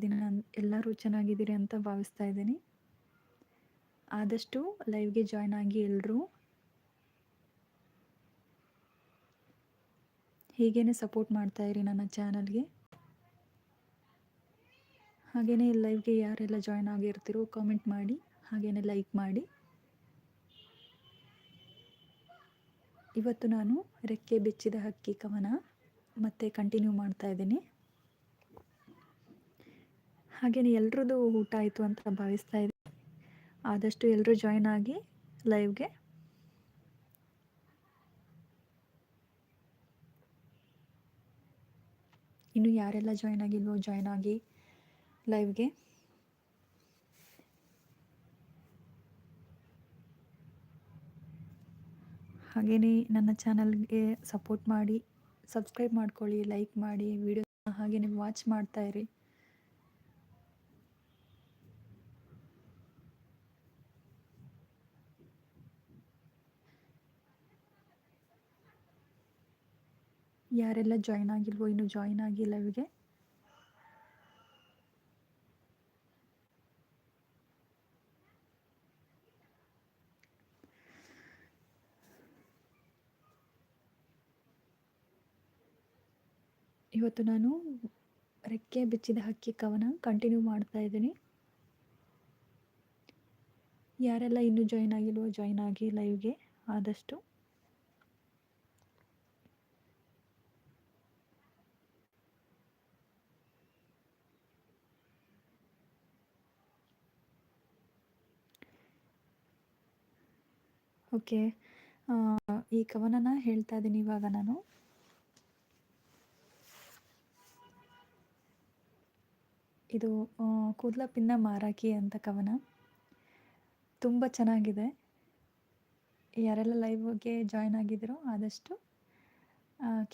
ಚೆನ್ನಾಗಿದ್ದೀನಿ ನಾನು ಎಲ್ಲರೂ ಚೆನ್ನಾಗಿದ್ದೀರಿ ಅಂತ ಭಾವಿಸ್ತಾ ಇದ್ದೀನಿ. ಆದಷ್ಟು ಲೈವ್ಗೆ ಜಾಯ್ನ್ ಆಗಿ ಎಲ್ಲರೂ ಹೀಗೇ ಸಪೋರ್ಟ್ ಮಾಡ್ತಾ ಇರಿ ನನ್ನ ಚಾನಲ್ಗೆ. ಹಾಗೆಯೇ ಲೈವ್ಗೆ ಯಾರೆಲ್ಲ ಜಾಯ್ನ್ ಆಗಿರ್ತೀರೋ ಕಾಮೆಂಟ್ ಮಾಡಿ ಹಾಗೆಯೇ ಲೈಕ್ ಮಾಡಿ. ಇವತ್ತು ನಾನು ರೆಕ್ಕೆ ಬೆಚ್ಚಿದ ಹಕ್ಕಿ ಕವನ ಮತ್ತೆ ಕಂಟಿನ್ಯೂ ಮಾಡ್ತಾ ಇದ್ದೀನಿ. ಹಾಗೆಯೇ ಎಲ್ರದ್ದು ಊಟ ಆಯಿತು ಅಂತ ಭಾವಿಸ್ತಾ ಇದ್ದೀನಿ ಆದಷ್ಟು ಎಲ್ಲರೂ ಜಾಯ್ನ್ ಆಗಿ ಲೈವ್ಗೆ ಇನ್ನು ಯಾರೆಲ್ಲ ಜಾಯ್ನ್ ಆಗಿಲ್ವೋ ಜಾಯ್ನ್ ಆಗಿ ಲೈವ್ಗೆ ಹಾಗೇನೇ ನನ್ನ ಚಾನಲ್ಗೆ ಸಪೋರ್ಟ್ ಮಾಡಿ ಸಬ್ಸ್ಕ್ರೈಬ್ ಮಾಡ್ಕೊಳ್ಳಿ ಲೈಕ್ ಮಾಡಿ ವಿಡಿಯೋ ಹಾಗೆಯೇ ವಾಚ್ ಮಾಡ್ತಾ ಇರಿ. ಯಾರೆಲ್ಲ ಜಾಯ್ನ್ ಆಗಿಲ್ವೋ, ಇನ್ನು ಜಾಯ್ನ್ ಆಗಿ ಲೈವ್ಗೆ ಇವತ್ತು ನಾನು ರೆಕ್ಕೆ ಬಿಚ್ಚಿದ ಹಕ್ಕಿ ಕವನ ಕಂಟಿನ್ಯೂ ಮಾಡ್ತಾ ಇದ್ದೀನಿ. ಯಾರೆಲ್ಲ ಇನ್ನೂ ಜಾಯ್ನ್ ಆಗಿಲ್ವೋ ಜಾಯ್ನ್ ಆಗಿ ಲೈವ್ಗೆ ಆದಷ್ಟು. ಓಕೆ. ಈ ಕವನನ ಹೇಳ್ತಾ ಇದ್ದೀನಿ ಇವಾಗ ನಾನು. ಇದು ಕೂದಲ ಪಿನ್ನ ಮಾರಾಕಿ ಅಂತ ಕವನ. ತುಂಬ ಚೆನ್ನಾಗಿದೆ. ಯಾರೆಲ್ಲ ಲೈವ್ಗೆ ಜಾಯ್ನ್ ಆಗಿದ್ದೀರೋ ಆದಷ್ಟು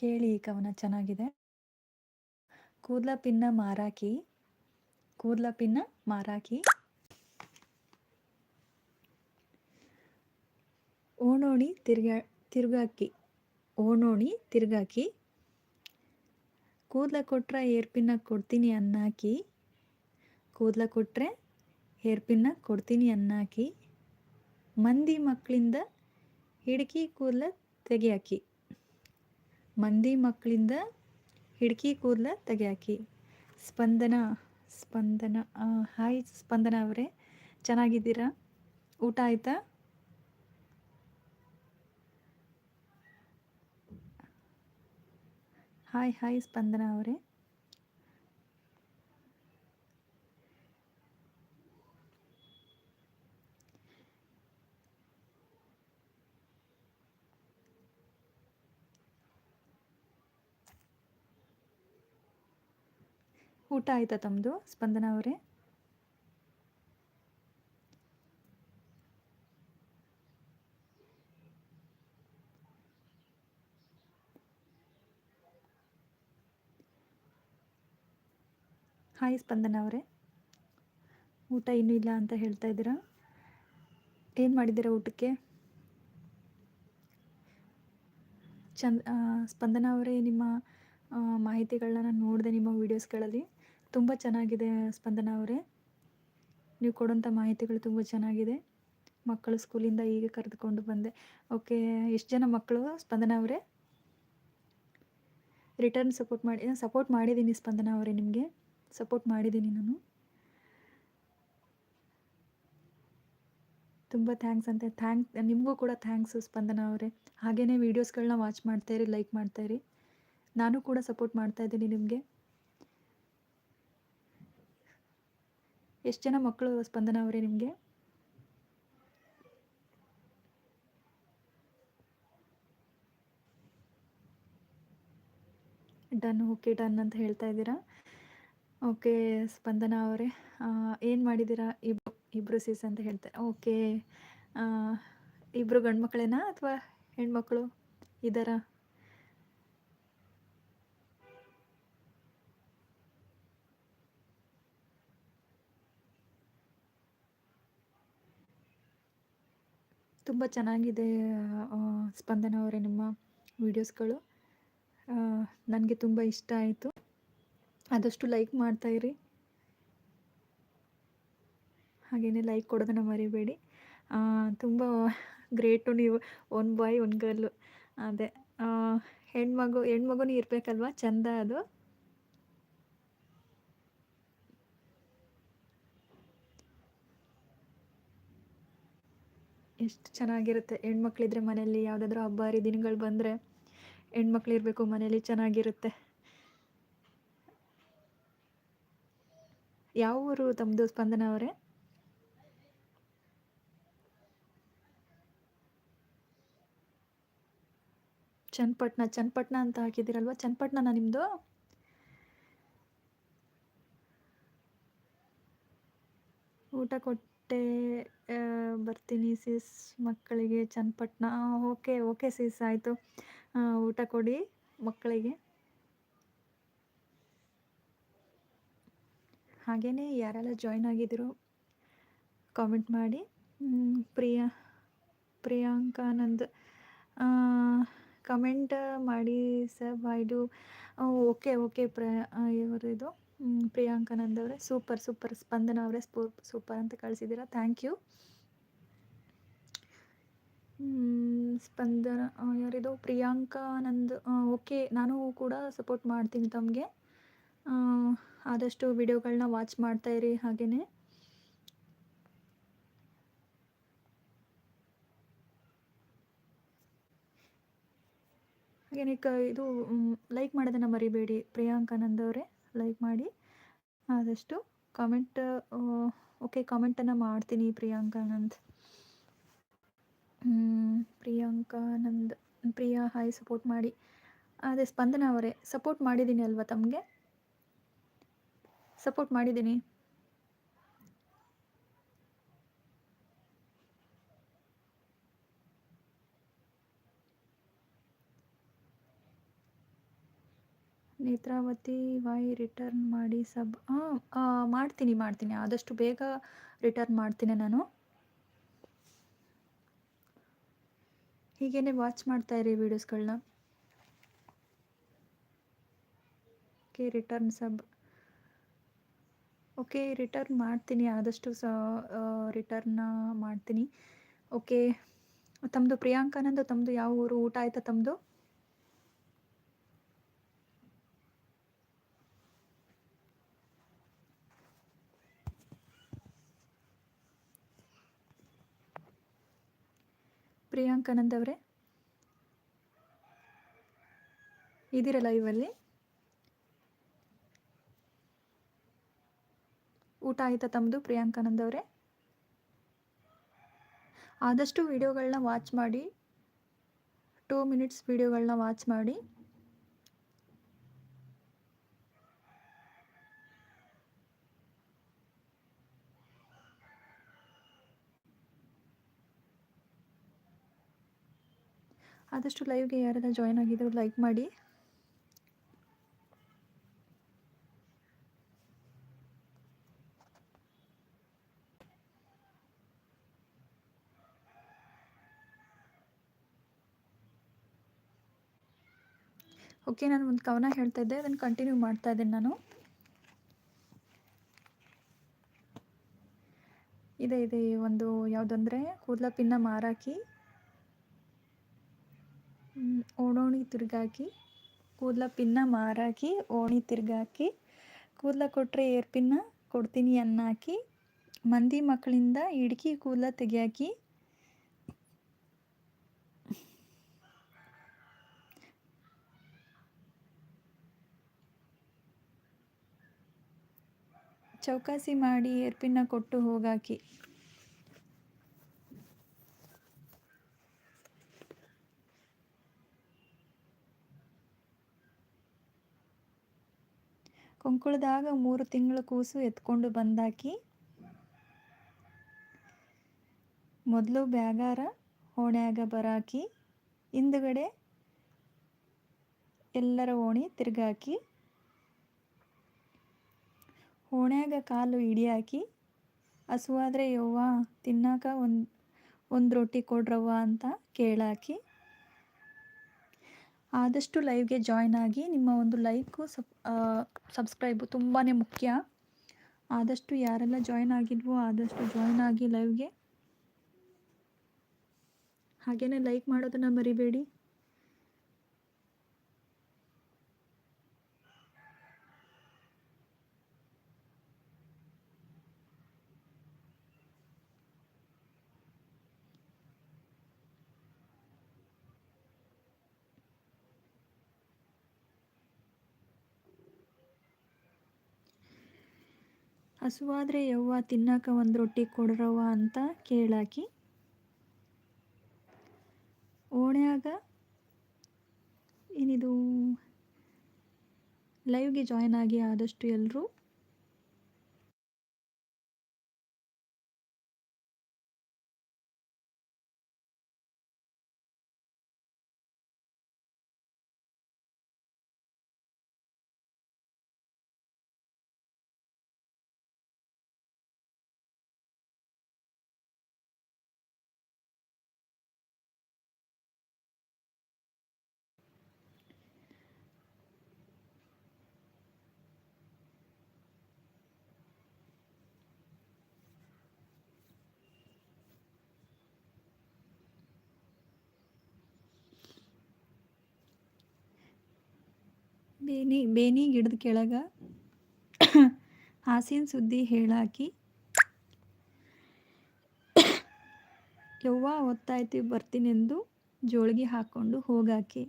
ಕೇಳಿ ಈ ಕವನ ಚೆನ್ನಾಗಿದೆ. ಕೂದಲ ಪಿನ್ನ ಮಾರಾಕಿ, ಕೂದಲ ಪಿನ್ನ ಮಾರಾಕಿ. ಓಣೋಣಿ ತಿರ್ಗಾ, ತಿರ್ಗಾಕಿ, ಓಣೋಣಿ ತಿರ್ಗಾಕಿ, ಕೂದಲ ಕೊಟ್ಟರೆ ಏರ್ಪಿನ್ನ ಕೊಡ್ತೀನಿ ಅನ್ನಾಕಿ, ಕೂದಲ ಕೊಟ್ಟರೆ ಹೇರ್ ಕೊಡ್ತೀನಿ ಅನ್ನಾಕಿ, ಮಂದಿ ಮಕ್ಕಳಿಂದ ಹಿಡ್ಕಿ ಕೂದಲ ತೆಗೆಯಾಕಿ, ಮಂದಿ ಮಕ್ಕಳಿಂದ ಹಿಡ್ಕಿ ಕೂದಲ ತೆಗೆಯಾಕಿ. ಸ್ಪಂದನ ಸ್ಪಂದನ ಹಾಯ್ ಸ್ಪಂದನ ಅವರೇ, ಚೆನ್ನಾಗಿದ್ದೀರಾ? ಊಟ ಆಯ್ತಾ? ಹಾಯ್ ಹಾಯ್ ಸ್ಪಂದನ ಅವರೇ. ಊಟ ಆಯ್ತಾ ತಮ್ಮದು ಸ್ಪಂದನ ಅವರೇ? ಹಾಯ್ ಸ್ಪಂದನ ಅವರೇ. ಊಟ ಇನ್ನೂ ಇಲ್ಲ ಅಂತ ಹೇಳ್ತಾ ಇದ್ದೀರಾ? ಏನು ಮಾಡಿದ್ದೀರಾ ಊಟಕ್ಕೆ? ಚಂದ ಸ್ಪಂದನ ಅವರೇ, ನಿಮ್ಮ ಮಾಹಿತಿಗಳನ್ನ ನಾನು ನೋಡಿದೆ ನಿಮ್ಮ ವೀಡಿಯೋಸ್ಗಳಲ್ಲಿ. ತುಂಬ ಚೆನ್ನಾಗಿದೆ ಸ್ಪಂದನ ಅವರೇ. ನೀವು ಕೊಡೋಂಥ ಮಾಹಿತಿಗಳು ತುಂಬ ಚೆನ್ನಾಗಿದೆ. ಮಕ್ಕಳು ಸ್ಕೂಲಿಂದ ಈಗ ಕರೆದುಕೊಂಡು ಬಂದೆ. ಓಕೆ, ಎಷ್ಟು ಜನ ಮಕ್ಕಳು ಸ್ಪಂದನ ಅವರೇ? ರಿಟರ್ನ್ ಸಪೋರ್ಟ್ ಮಾಡಿ ಸಪೋರ್ಟ್ ಮಾಡಿದ್ದೀನಿ ಸ್ಪಂದನ ಅವರೇ ನಿಮಗೆ. ಸಪೋರ್ಟ್ ಮಾಡಿದ್ದೀನಿ ನಾನು. ತುಂಬ ಥ್ಯಾಂಕ್ಸ್ ಅಂತ. ಥ್ಯಾಂಕ್, ನಿಮಗೂ ಕೂಡ ಥ್ಯಾಂಕ್ಸ್ ಸ್ಪಂದನ ಅವರೇ. ಹಾಗೆಯೇ ವೀಡಿಯೋಸ್ಗಳನ್ನ ವಾಚ್ ಮಾಡ್ತಾಯಿರಿ ಲೈಕ್ ಮಾಡ್ತಾಯಿರಿ ನಾನು ಕೂಡ ಸಪೋರ್ಟ್ ಮಾಡ್ತಾ ಇದ್ದೀನಿ ನಿಮಗೆ. ಎಷ್ಟು ಜನ ಮಕ್ಕಳು ಸ್ಪಂದನ ಅವರೇ ನಿಮಗೆ? ಡನ್ ಓಕೆ ಡನ್ ಅಂತ ಹೇಳ್ತಾ ಇದ್ದೀರಾ? ಓಕೆ, ಸ್ಪಂದನ ಅವರೇ. ಏನು ಮಾಡಿದ್ದೀರಾ? ಇಬ್ರು ಇಬ್ಬರು ಸೀಸ್ ಅಂತ ಹೇಳ್ತಾರೆ ಓಕೆ. ಇಬ್ಬರು ಗಂಡು ಮಕ್ಕಳೇನಾ ಅಥವಾ ಹೆಣ್ಮಕ್ಳು ಇದ್ದಾರಾ? ತುಂಬ ಚೆನ್ನಾಗಿದೆ ಸ್ಪಂದನ ಅವರೇ ನಿಮ್ಮ ವಿಡಿಯೋಸ್ಗಳು. ನನಗೆ ತುಂಬ ಇಷ್ಟ ಆಯಿತು. ಆದಷ್ಟು ಲೈಕ್ ಮಾಡ್ತಾಯಿರಿ ಹಾಗೆಯೇ ಲೈಕ್ ಕೊಡೋದನ್ನು ಮರಿಬೇಡಿ. ತುಂಬ ಗ್ರೇಟು ನೀವು ಒನ್ ಬಾಯ್ ಒನ್ ಗರ್ಲು ಅದೇ ಹೆಣ್ಮಗು ಹೆಣ್ಮಗುನೂ ಇರಬೇಕಲ್ವಾ? ಚಂದ ಅದು. ಎಷ್ಟು ಚೆನ್ನಾಗಿರುತ್ತೆ. ಹೆಣ್ಮಕ್ಳಿದ್ರೆ ಮನೆಯಲ್ಲಿ ಯಾವುದಾದ್ರೂ ಹಬ್ಬ, ಹರಿದಿನಗಳು ಬಂದರೆ ಹೆಣ್ಮಕ್ಳು ಇರಬೇಕು ಮನೇಲಿ ಚೆನ್ನಾಗಿರುತ್ತೆ. ಯಾವ ಊರು ತಮ್ಮದು ಸ್ಪಂದನ ಅವರೇ? ಚನ್ನಪಟ್ಟಣ ಚನ್ನಪಟ್ಟಣ ಅಂತ ಹಾಕಿದ್ದೀರಲ್ವ? ಚನ್ನಪಟ್ಟಣನ ನಿಮ್ಮದು ಊಟ ಕೊಟ್ಟೆ ಬರ್ತೀನಿ ಸಿಸ್ ಮಕ್ಕಳಿಗೆ ಚನ್ನಪಟ್ಟಣ ಓಕೆ ಓಕೆ ಸಿಸ್ ಆಯಿತು. ಊಟ ಕೊಡಿ ಮಕ್ಕಳಿಗೆ. ಹಾಗೆಯೇ ಯಾರೆಲ್ಲ ಜಾಯ್ನ್ ಆಗಿದ್ದೀರೋ ಕಾಮೆಂಟ್ ಮಾಡಿ. ಪ್ರಿಯಾ ಪ್ರಿಯಾ ಪ್ರಿಯಾಂಕಾನಂದ್ ಕಮೆಂಟ್ ಮಾಡಿ ಸರ್ ಬಾಯ್ಡು ಓಕೆ ಓಕೆ ಪ್ರ ಇವರು ಇದು ಮ್, ಪ್ರಿಯಾಂಕಾನಂದ್ ಅವರೇ ಸೂಪರ್ ಸೂಪರ್ ಸ್ಪಂದನ ಅವರೇ ಸ್ಪೂ ಸೂಪರ್ ಅಂತ ಕಳಿಸಿದ್ದೀರಾ. ಥ್ಯಾಂಕ್ ಯು ಸ್ಪಂದನ ಯಾರಿದು ಪ್ರಿಯಾಂಕಾನಂದ್ ಓಕೆ ನಾನು ಕೂಡ ಸಪೋರ್ಟ್ ಮಾಡ್ತೀನಿ ತಮಗೆ. ಆದಷ್ಟು ವಿಡಿಯೋಗಳನ್ನ ವಾಚ್ ಮಾಡ್ತಾ ಇರಿ ಹಾಗೇ ಹಾಗೆಯೇ ಕ, ಇದು ಲೈಕ್ ಮಾಡೋದನ್ನು ಮರಿಬೇಡಿ. ಪ್ರಿಯಾಂಕಾನಂದ್ ಅವರೇ ಲೈಕ್ ಮಾಡಿ. ಆದಷ್ಟು ಕಾಮೆಂಟ್ ಓಕೆ ಕಾಮೆಂಟನ್ನು ಮಾಡ್ತೀನಿ ಪ್ರಿಯಾಂಕಾನಂದ್. ಪ್ರಿಯಾಂಕಾನಂದ್, ಪ್ರಿಯಾ ಹಾಯ್ ಸಪೋರ್ಟ್ ಮಾಡಿ. ಅದೇ ಸ್ಪಂದನ ಅವರೇ ಸಪೋರ್ಟ್ ಮಾಡಿದ್ದೀನಿ ಅಲ್ವಾ ತಮಗೆ? ಸಪೋರ್ಟ್ ಮಾಡಿದ್ದೀನಿ. ನೇತ್ರಾವತಿ ವೈ ರಿಟರ್ನ್ ಮಾಡಿ ಸಬ್ ಹಾಂ ಮಾಡ್ತೀನಿ ಮಾಡ್ತೀನಿ. ಆದಷ್ಟು ಬೇಗ ರಿಟರ್ನ್ ಮಾಡ್ತೀನಿ ನಾನು. ಹೀಗೇನೆ ವಾಚ್ ಮಾಡ್ತಾ ಇರಿ ವಿಡಿಯೋಸ್ಗಳನ್ನ okay return sub. Okay, return ಮಾಡ್ತೀನಿ. ಆದಷ್ಟು ಸ ರಿಟರ್ನ್ ಮಾಡ್ತೀನಿ. ಓಕೆ ತಮ್ಮದು ಪ್ರಿಯಾಂಕಾನಂದು ತಮ್ಮದು ಯಾವ ಊರು? ಊಟ ಆಯಿತಾ ತಮ್ಮದು ಪ್ರಿಯಾಂಕಾನಂದ್ ಅವರೇ ಇದ್ದೀರ ಲೈವಲ್ಲಿ ಊಟ ಆಯ್ತಾ ತಮ್ಮದು ಪ್ರಿಯಾಂಕಾನಂದ್ ಅವರೇ ಆದಷ್ಟು ವಿಡಿಯೋಗಳನ್ನ ವಾಚ್ ಮಾಡಿ. ಟೂ ಮಿನಿಟ್ಸ್ ವಿಡಿಯೋಗಳನ್ನ ವಾಚ್ ಮಾಡಿ. ಆದಷ್ಟು ಲೈವ್ಗೆ ಯಾರೆಲ್ಲ ಜಾಯ್ನ್ ಆಗಿದ್ರು ಲೈಕ್ ಮಾಡಿ. ಓಕೆ ನಾನು ಒಂದು ಕವನ ಹೇಳ್ತಾ ಇದ್ದೆ ಅದನ್ನು ಕಂಟಿನ್ಯೂ ಮಾಡ್ತಾ ಇದ್ದೀನಿ ನಾನು. ಇದೆ ಇದೆ, ಒಂದು ಯಾವುದಂದ್ರೆ ಕೂದಲ ಪಿನ್ನ ಮಾರಾಕಿ ಓಣೋಣಿ ತಿರುಗಾಕಿ ಕೂದಲ ಪಿನ್ನ ಮಾರಾಕಿ, ಓಣಿ ತಿರುಗಾಕಿ, ಕೂದಲ ಕೊಟ್ಟರೆ ಏರ್ಪಿನ್ನ ಕೊಡ್ತೀನಿ ಅನ್ನಾಕಿ, ಮಂದಿ ಮಕ್ಕಳಿಂದ ಹಿಡ್ಕಿ ಕೂದಲ ತೆಗಿಯಾಕಿ ಚೌಕಾಸಿ ಮಾಡಿ ಏರ್ಪಿನ್ನ ಕೊಟ್ಟು ಹೋಗಾಕಿ. ಕೊಂಕುಳದಾಗ ಮೂರು ತಿಂಗಳ ಕೂಸು ಎತ್ಕೊಂಡು ಬಂದಾಕಿ. ಮೊದಲು ಬ್ಯಾಗಾರ ಓಣ್ಯಾಗ ಬರಾಕಿ, ಹಿಂದುಗಡೆ ಎಲ್ಲರ ಓಣಿ ತಿರ್ಗಾಕಿ. ಓಣ್ಯಾಗ ಕಾಲು ಇಡಿಯಾಕಿ ಹಸುವಾದ್ರೆ ಯವ್ವ ತಿನ್ನಾಕ ಒಂದು ಒಂದು ರೊಟ್ಟಿ ಕೊಡ್ರವ್ವ ಅಂತ ಕೇಳಾಕಿ, ಆದಷ್ಟು ಲೈವ್ಗೆ ಜಾಯ್ನ್ ಆಗಿ ನಿಮ್ಮ ಒಂದು ಲೈಕು ಸಬ್ ಸಬ್ಸ್ಕ್ರೈಬು ತುಂಬಾ ಮುಖ್ಯ. ಆದಷ್ಟು ಯಾರೆಲ್ಲ ಜಾಯ್ನ್ ಆಗಿದ್ವೋ ಆದಷ್ಟು ಜಾಯ್ನ್ ಆಗಿ ಲೈವ್ಗೆ ಹಾಗೆಯೇ ಲೈಕ್ ಮಾಡೋದನ್ನು ಮರಿಬೇಡಿ. ಹಸುವಾದ್ರೆ ಯವ್ವ ತಿನ್ನಕ ಒಂದು ರೊಟ್ಟಿ ಕೊಡ್ರವ್ವ ಅಂತ ಕೇಳಾಕಿ, ಓಣ್ಯಾಗ ಏನಿದು ಲೈವ್ಗೆ ಜಾಯ್ನ್ ಆಗಿ ಆದಷ್ಟು ಎಲ್ಲರೂ ಬೇನಿ ಬೇನಿ ಗಿಡದ ಕೆಳಗ ಹಾಸಿನ ಸುದ್ದಿ ಹೇಳಾಕಿ ಯವ್ವ ಬರ್ತೀನಿ ಬರ್ತೀನೆಂದು ಜೋಳಿಗೆ ಹಾಕ್ಕೊಂಡು ಹೋಗಾಕಿ.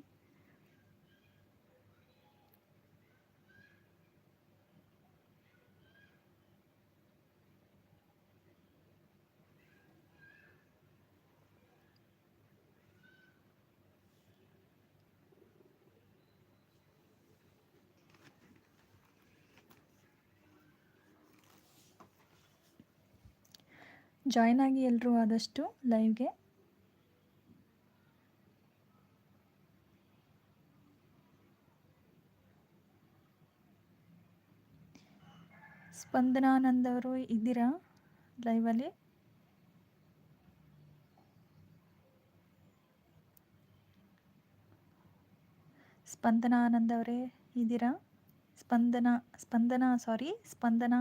ಜಾಯ್ನ್ ಆಗಿ ಎಲ್ಲರೂ ಆದಷ್ಟು ಲೈವ್ಗೆ ಸ್ಪಂದನಾನಂದ್ ಅವರು ಇದ್ದೀರಾ ಲೈವಲ್ಲಿ ಸ್ಪಂದನಾನಂದ್ ಅವರೇ ಇದ್ದೀರಾ? ಸ್ಪಂದನ ಸ್ಪಂದನ ಸಾರಿ ಸ್ಪಂದನ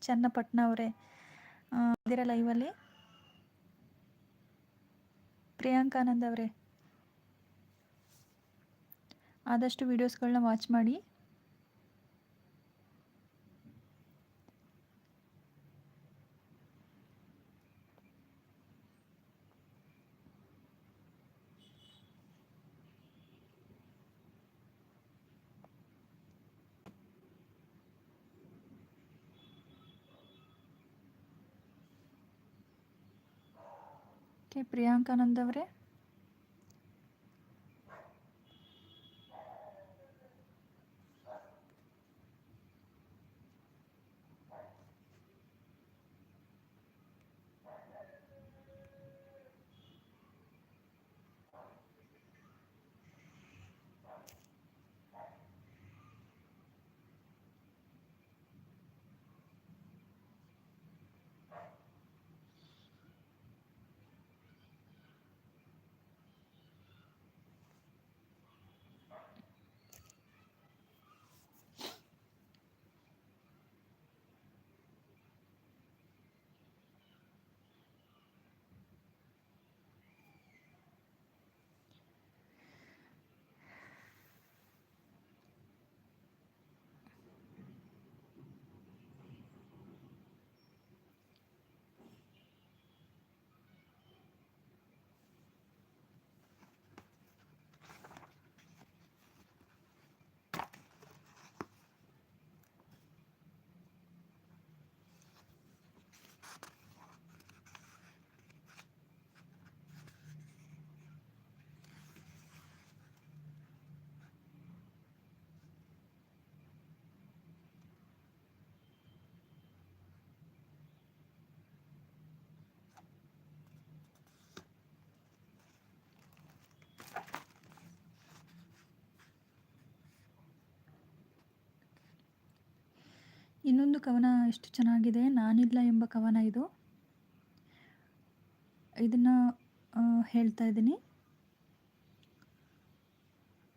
ಚನ್ನಪಟ್ಟಣ ಅವರೇ. ಇದ್ದೀರಾ ಲೈವಲ್ಲಿ ಪ್ರಿಯಾಂಕಾನಂದ್ ಅವರೇ. ಆದಷ್ಟು ವೀಡಿಯೋಸ್ಗಳನ್ನ ವಾಚ್ ಮಾಡಿ. ಓಕೆ ಪ್ರಿಯಾಂಕಾನಂದ್ ಅವರೇ ಇನ್ನೊಂದು ಕವನ ಎಷ್ಟು ಚೆನ್ನಾಗಿದೆ, ನಾನಿಲ್ಲ ಎಂಬ ಕವನ ಇದು. ಇದನ್ನು ಹೇಳ್ತಾ ಇದ್ದೀನಿ.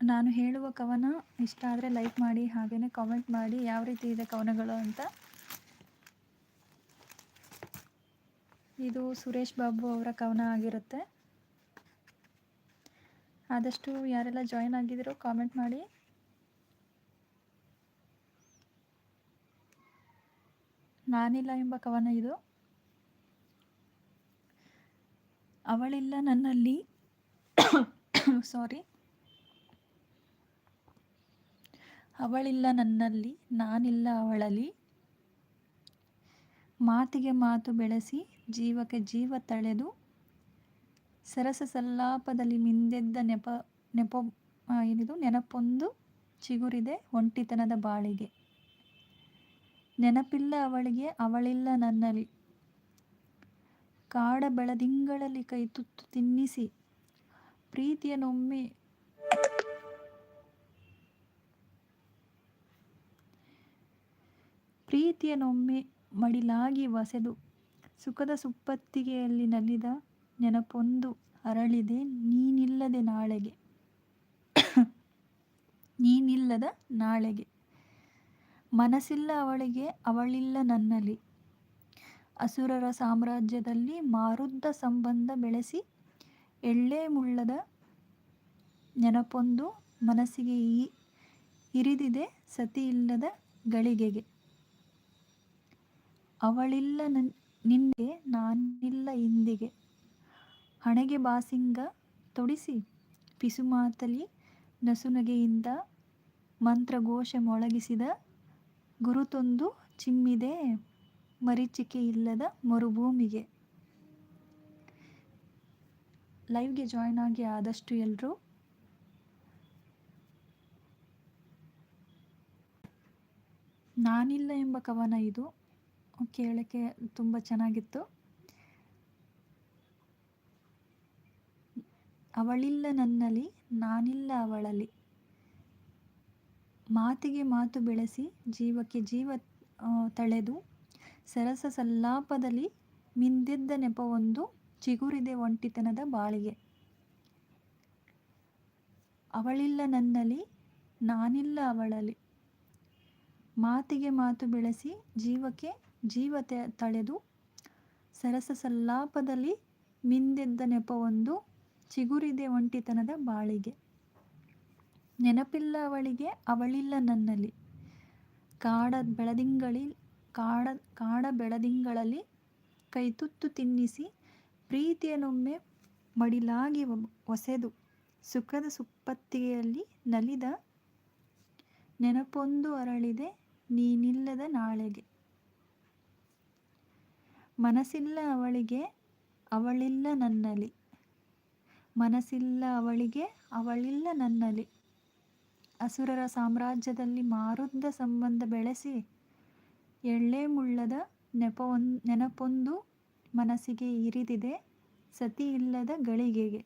ನಾನು ಹೇಳುವ ಕವನ ಇಷ್ಟ ಆದರೆ ಲೈಕ್ ಮಾಡಿ ಹಾಗೆಯೇ ಕಾಮೆಂಟ್ ಮಾಡಿ, ಯಾವ ರೀತಿ ಇದೆ ಕವನಗಳು ಅಂತ. ಇದು ಸುರೇಶ್ ಬಾಬು ಅವರ ಕವನ ಆಗಿರುತ್ತೆ. ಆದಷ್ಟು ಯಾರೆಲ್ಲ ಜಾಯಿನ್ ಆಗಿದ್ದೀರೋ ಕಾಮೆಂಟ್ ಮಾಡಿ. ನಾನಿಲ್ಲ ಎಂಬ ಕವನ ಇದು. ಅವಳಿಲ್ಲ ನನ್ನಲ್ಲಿ. ಸಾರಿ ಅವಳಿಲ್ಲ ನನ್ನಲ್ಲಿ, ನಾನಿಲ್ಲ ಅವಳಲ್ಲಿ. ಮಾತಿಗೆ ಮಾತು ಬೆಳೆಸಿ, ಜೀವಕ್ಕೆ ಜೀವ ತಳೆದು, ಸರಸ ಸಲ್ಲಾಪದಲ್ಲಿ ಮಿಂದೆದ್ದ ನೆಪ ನೆಪ ಏನಿದು, ನೆನಪೊಂದು ಚಿಗುರಿದೆ, ಒಂಟಿತನದ ಬಾಳಿಗೆ. ನೆನಪಿಲ್ಲ ಅವಳಿಗೆ, ಅವಳಿಲ್ಲ ನನ್ನಲ್ಲಿ. ಕಾಡ ಬೆಳದಿಂಗಳಲ್ಲಿ ಕೈ ತುತ್ತು ತಿನ್ನಿಸಿ ಪ್ರೀತಿಯನ್ನೊಮ್ಮೆ ಪ್ರೀತಿಯನ್ನೊಮ್ಮೆ ಮಡಿಲಾಗಿ ವಸೆದು ಸುಖದ ಸುಪ್ಪತ್ತಿಗೆಯಲ್ಲಿ ನಲಿದ ನೆನಪೊಂದು ಅರಳಿದೆ, ನೀನಿಲ್ಲದೆ ನಾಳೆಗೆ. ನೀನಿಲ್ಲದ ನಾಳೆಗೆ. ಮನಸ್ಸಿಲ್ಲ ಅವಳಿಗೆ, ಅವಳಿಲ್ಲ ನನ್ನಲ್ಲಿ. ಅಸುರರ ಸಾಮ್ರಾಜ್ಯದಲ್ಲಿ ಮಾರುದ್ದ ಸಂಬಂಧ ಬೆಳೆಸಿ ಎಳ್ಳೆ ಮುಳ್ಳದ ನೆನಪೊಂದು ಮನಸ್ಸಿಗೆ ಈ ಇರಿದಿದೆ ಸತಿ ಇಲ್ಲದ ಗಳಿಗೆಗೆ. ಅವಳಿಲ್ಲ ನನ್ ನಿನ್ನೆ ನಾನಿಲ್ಲ ಇಂದಿಗೆ. ಹಣೆಗೆ ಬಾಸಿಂಗ ತೊಡಿಸಿ ಪಿಸುಮಾತಲಿ ನಸುನಗೆಯಿಂದ ಮಂತ್ರಘೋಷ ಮೊಳಗಿಸಿದ ಗುರುತೊಂದು ಚಿಮ್ಮಿದೆ ಮರೀಚಿಕೆ ಇಲ್ಲದ ಮರುಭೂಮಿಗೆ. ಲೈವ್ಗೆ ಜಾಯ್ನ್ ಆಗಿ ಆದಷ್ಟು ಎಲ್ಲರೂ ನಾನಿಲ್ಲ ಎಂಬ ಕವನ ಇದು. ಕೇಳೋಕ್ಕೆ ತುಂಬ ಚೆನ್ನಾಗಿತ್ತು. ಅವಳಿಲ್ಲ ನನ್ನಲ್ಲಿ, ನಾನಿಲ್ಲ ಅವಳಲ್ಲಿ. ಮಾತಿಗೆ ಮಾತು ಬೆಳೆಸಿ ಜೀವಕ್ಕೆ ಜೀವ ತಳೆದು ಸರಸ ಸಲ್ಲಾಪದಲ್ಲಿ ಮಿಂದೆದ್ದ ನೆಪವೊಂದು ಚಿಗುರಿದೆ ಒಂಟಿತನದ ಬಾಳಿಗೆ. ಅವಳಿಲ್ಲ ನನ್ನಲ್ಲಿ, ನಾನಿಲ್ಲ ಅವಳಲ್ಲಿ. ಮಾತಿಗೆ ಮಾತು ಬೆಳೆಸಿ ಜೀವಕ್ಕೆ ಜೀವ ತಳೆದು ಸರಸ ಸಲ್ಲಾಪದಲ್ಲಿ ಮಿಂದೆದ್ದ ನೆಪವೊಂದು ಚಿಗುರಿದೆ ಒಂಟಿತನದ ಬಾಳಿಗೆ. ನೆನಪಿಲ್ಲ ಅವಳಿಗೆ ಅವಳಿಲ್ಲ ನನ್ನಲ್ಲಿ. ಕಾಡ ಬೆಳದಿಂಗಳಿ ಕಾಡ ಕಾಡ ಬೆಳದಿಂಗಳಲ್ಲಿ ಕೈತುತ್ತು ತಿನ್ನಿಸಿ ಪ್ರೀತಿಯನ್ನೊಮ್ಮೆ ಮಡಿಲಾಗಿ ಒಸೆದು. ಸುಖದ ಸುಪ್ಪತ್ತಿಗೆಯಲ್ಲಿ ನಲಿದ ನೆನಪೊಂದು ಅರಳಿದೆ ನೀನಿಲ್ಲದ ನಾಳೆಗೆ. ಮನಸ್ಸಿಲ್ಲ ಅವಳಿಗೆ, ಅವಳಿಲ್ಲ ನನ್ನಲ್ಲಿ. ಮನಸ್ಸಿಲ್ಲ ಅವಳಿಗೆ, ಅವಳಿಲ್ಲ ನನ್ನಲ್ಲಿ. ಅಸುರರ ಸಾಮ್ರಾಜ್ಯದಲ್ಲಿ ಮಾರುದ್ದ ಸಂಬಂಧ ಬೆಳೆಸಿ ಎಳ್ಳೆ ಮುಳ್ಳದ ನೆಪವೊಂದು ನೆನಪೊಂದು ಮನಸ್ಸಿಗೆ ಇರಿದಿದೆ ಸತಿ ಇಲ್ಲದ ಗಳಿಗೆಗೆ.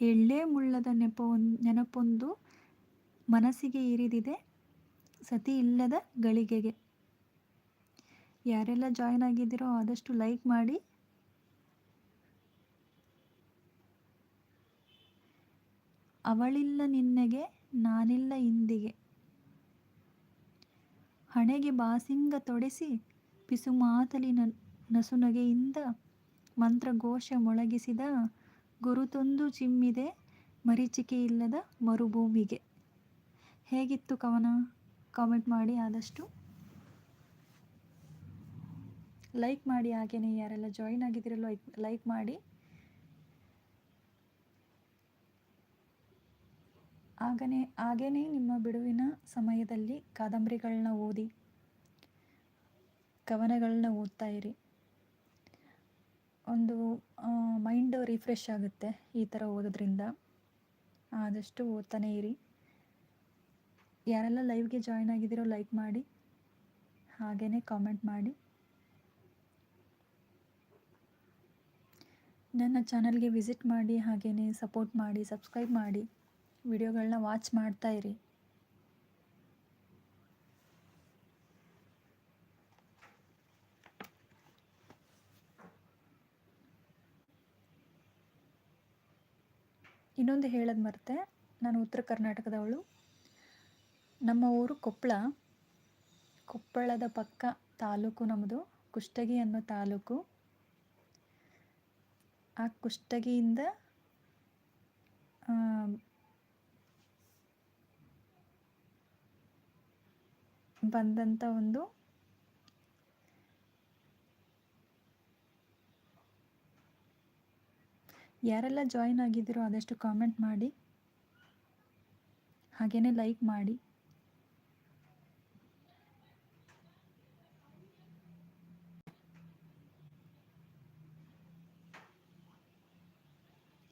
ಎಳ್ಳೆ ಮುಳ್ಳದ ನೆಪವೊಂದು ನೆನಪೊಂದು ಮನಸ್ಸಿಗೆ ಇರಿದಿದೆ ಸತಿ ಇಲ್ಲದ ಗಳಿಗೆಗೆ. ಯಾರೆಲ್ಲ ಜಾಯ್ನ್ ಆಗಿದ್ದೀರೋ ಆದಷ್ಟು ಲೈಕ್ ಮಾಡಿ. ಅವಳಿಲ್ಲ ನಿನ್ನೆಗೆ, ನಾನಿಲ್ಲ ಇಂದಿಗೆ. ಹಣೆಗೆ ಬಾಸಿಂಗ ತೊಡೆಸಿ ಪಿಸುಮಾತಲಿ ನ, ನಸುನಗೆಯಿಂದ ಮಂತ್ರಘೋಷ ಮೊಳಗಿಸಿದ ಗುರುತೊಂದು ಚಿಮ್ಮಿದೆ ಮರೀಚಿಕೆ ಇಲ್ಲದ ಮರುಭೂಮಿಗೆ. ಹೇಗಿತ್ತು ಕವನ? ಕಾಮೆಂಟ್ ಮಾಡಿ ಆದಷ್ಟು. ಲೈಕ್ ಮಾಡಿ ಹಾಗೆಯೇ ಯಾರೆಲ್ಲ ಜಾಯಿನ್ ಆಗಿದ್ದೀರಲ್ಲೋ ಲೈಕ್ ಮಾಡಿ. ಆಗನೇ ಹಾಗೆಯೇ ನಿಮ್ಮ ಬಿಡುವಿನ ಸಮಯದಲ್ಲಿ ಕಾದಂಬರಿಗಳನ್ನ ಓದಿ, ಕವನಗಳನ್ನ ಓದ್ತಾ ಇರಿ. ಒಂದು ಮೈಂಡ್ ರಿಫ್ರೆಶ್ ಆಗುತ್ತೆ ಈ ಥರ ಓದೋದ್ರಿಂದ. ಆದಷ್ಟು ಓದ್ತಾನೆ ಇರಿ. ಯಾರೆಲ್ಲ ಲೈವ್ಗೆ ಜಾಯ್ನ್ ಆಗಿದ್ದೀರೋ ಲೈಕ್ ಮಾಡಿ ಹಾಗೆಯೇ ಕಾಮೆಂಟ್ ಮಾಡಿ. ನನ್ನ ಚಾನಲ್ಗೆ ವಿಸಿಟ್ ಮಾಡಿ ಹಾಗೆಯೇ ಸಪೋರ್ಟ್ ಮಾಡಿ ಸಬ್ಸ್ಕ್ರೈಬ್ ಮಾಡಿ. ವಿಡಿಯೋಗಳನ್ನ ವಾಚ್ ಮಾಡ್ತಾ ಇರಿ. ಇನ್ನೊಂದು ಹೇಳೋದು ಮರ್ತೆ, ನಾನು ಉತ್ತರ ಕರ್ನಾಟಕದವಳು. ನಮ್ಮ ಊರು ಕೊಪ್ಪಳ. ಕೊಪ್ಪಳದ ಪಕ್ಕ ತಾಲೂಕು ನಮ್ಮದು ಕುಷ್ಟಗಿ ಅನ್ನೋ ತಾಲೂಕು. ಆ ಕುಷ್ಟಗಿಯಿಂದ ಬಂದಂಥ ಒಂದು ಯಾರೆಲ್ಲ ಜಾಯಿನ್ ಆಗಿದ್ದೀರೋ ಆದಷ್ಟು ಕಾಮೆಂಟ್ ಮಾಡಿ. ಹಾಗೆಯೇ ಲೈಕ್ ಮಾಡಿ.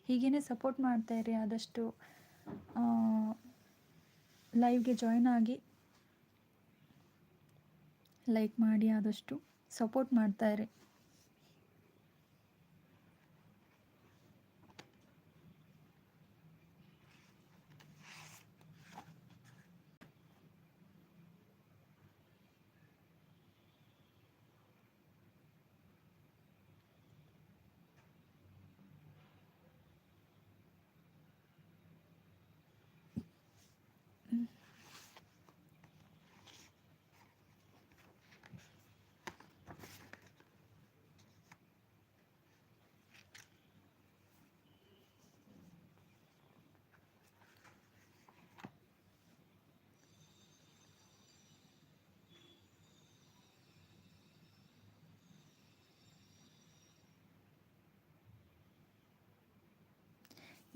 ಹೀಗೇ ಸಪೋರ್ಟ್ ಮಾಡ್ತಾ ಇರಿ ಆದಷ್ಟು ಲೈವ್ಗೆ ಜಾಯಿನ್ ಆಗಿ. ಲೈಕ್ ಮಾಡಿ ಆದಷ್ಟು ಸಪೋರ್ಟ್ ಮಾಡ್ತಾ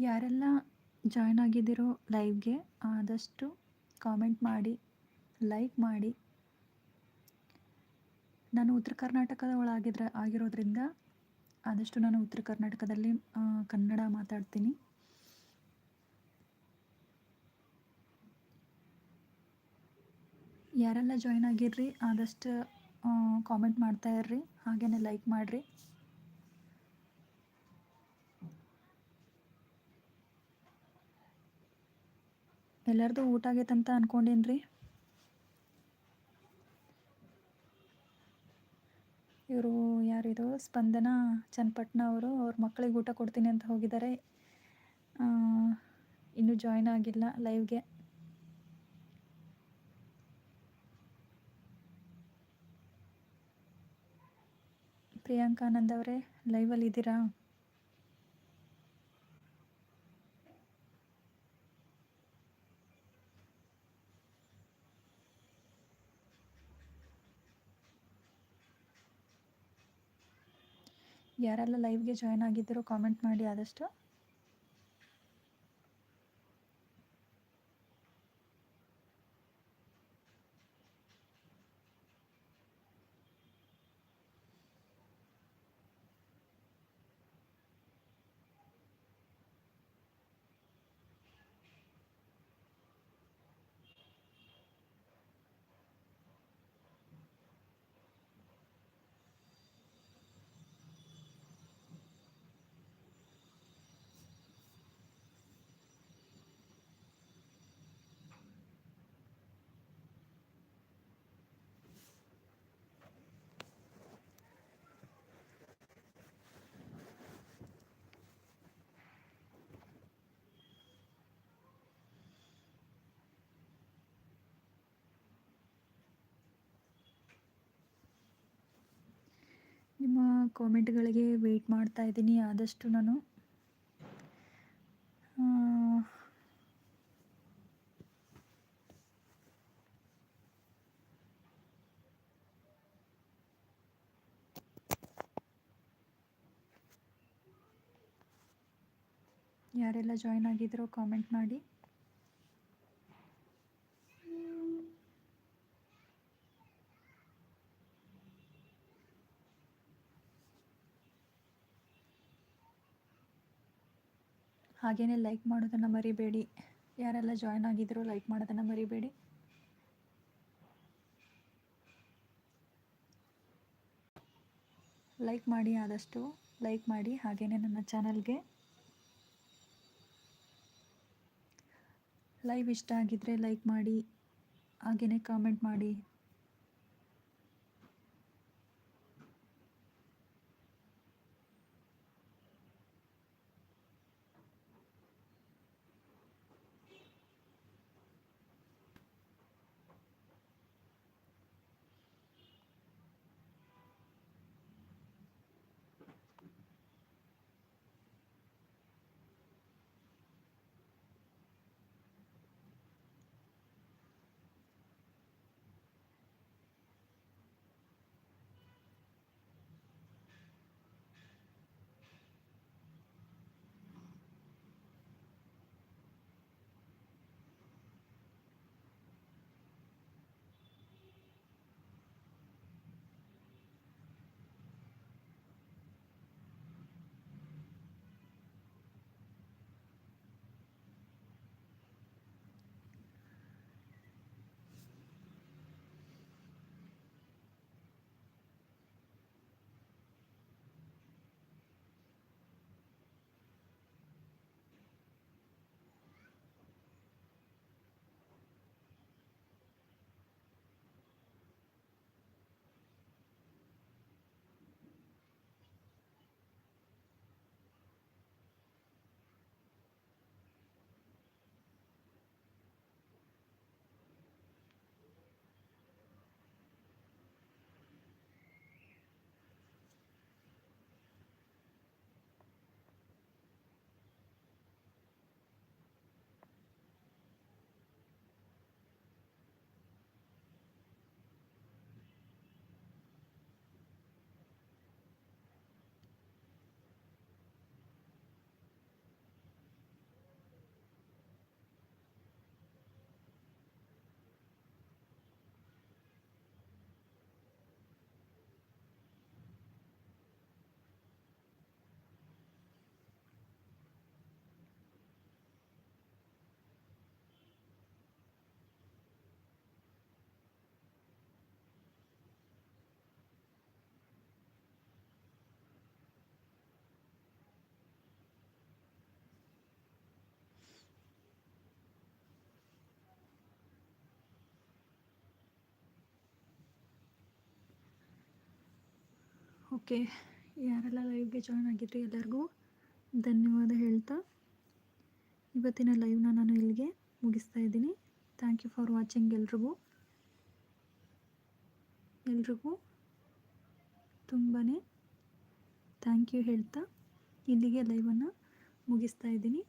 ಯಾರೆಲ್ಲ ಜಾಯ್ನ್ ಆಗಿದ್ದೀರೋ ಲೈವ್ಗೆ ಆದಷ್ಟು ಕಾಮೆಂಟ್ ಮಾಡಿ ಲೈಕ್ ಮಾಡಿ. ನಾನು ಉತ್ತರ ಕರ್ನಾಟಕದ ಒಳಗಿದ್ರೆ ಆಗಿರೋದ್ರಿಂದ ಆದಷ್ಟು ನಾನು ಉತ್ತರ ಕರ್ನಾಟಕದಲ್ಲಿ ಕನ್ನಡ ಮಾತಾಡ್ತೀನಿ. ಯಾರೆಲ್ಲ ಜಾಯ್ನ್ ಆಗಿರ್ರಿ, ಆದಷ್ಟು ಕಾಮೆಂಟ್ ಮಾಡ್ತಾ ಇರ್ರಿ ಹಾಗೆಯೇ ಲೈಕ್ ಮಾಡಿರಿ. ಎಲ್ಲರದು ಊಟ ಆಗೈತಂತ ಅಂತ ರೀ ಇವರು ಯಾರಿದು? ಸ್ಪಂದನ ಚನ್ನಪಟ್ಟಣ ಅವರು. ಅವ್ರ ಮಕ್ಕಳಿಗೆ ಊಟ ಕೊಡ್ತೀನಿ ಅಂತ ಹೋಗಿದ್ದಾರೆ ಇನ್ನೂ ಜಾಯ್ನ್ ಆಗಿಲ್ಲ ಲೈವ್ಗೆ ಪ್ರಿಯಾಂಕಾನಂದ್ ಅವರೇ ಲೈವಲ್ಲಿ ಇದ್ದೀರಾ? ಯಾರೆಲ್ಲ ಲೈವ್ಗೆ ಜಾಯ್ನ್ ಆಗಿದ್ರೋ ಕಾಮೆಂಟ್ ಮಾಡಿ ಆದಷ್ಟು ನಿಮ್ಮ ಕಾಮೆಂಟ್ಗಳಿಗೆ ವೆಯ್ಟ್ ಮಾಡ್ತಾ ಇದ್ದೀನಿ ಆದಷ್ಟು ನಾನು. ಯಾರೆಲ್ಲ ಜಾಯ್ನ್ ಆಗಿದ್ರೋ ಕಾಮೆಂಟ್ ಮಾಡಿ. ಹಾಗೆಯೇ ಲೈಕ್ ಮಾಡೋದನ್ನು ಮರಿಬೇಡಿ. ಯಾರೆಲ್ಲ ಜಾಯ್ನ್ ಆಗಿದ್ದರೂ ಲೈಕ್ ಮಾಡೋದನ್ನು ಮರಿಬೇಡಿ. ಲೈಕ್ ಮಾಡಿ ಆದಷ್ಟು, ಲೈಕ್ ಮಾಡಿ ಹಾಗೇ ನನ್ನ ಚಾನಲ್ಗೆ. ಲೈವ್ ಇಷ್ಟ ಆಗಿದ್ದರೆ ಲೈಕ್ ಮಾಡಿ ಹಾಗೆಯೇ ಕಾಮೆಂಟ್ ಮಾಡಿ. ಓಕೆ, ಯಾರೆಲ್ಲ ಲೈವ್ಗೆ ಜಾಯ್ನ್ ಆಗಿದ್ರಿ ಎಲ್ಲರಿಗೂ ಧನ್ಯವಾದ ಹೇಳ್ತಾ. ಇವತ್ತಿನ ಲೈವ್ನ ನಾನು ಇಲ್ಲಿಗೆ ಮುಗಿಸ್ತಾ ಇದ್ದೀನಿ. ಥ್ಯಾಂಕ್ ಯು ಫಾರ್ ವಾಚಿಂಗ್ ಎಲ್ರಿಗೂ. ಎಲ್ರಿಗೂ ತುಂಬಾ ಥ್ಯಾಂಕ್ ಯು ಹೇಳ್ತಾ. ಇಲ್ಲಿಗೆ ಲೈವನ್ನು ಮುಗಿಸ್ತಾ ಇದ್ದೀನಿ.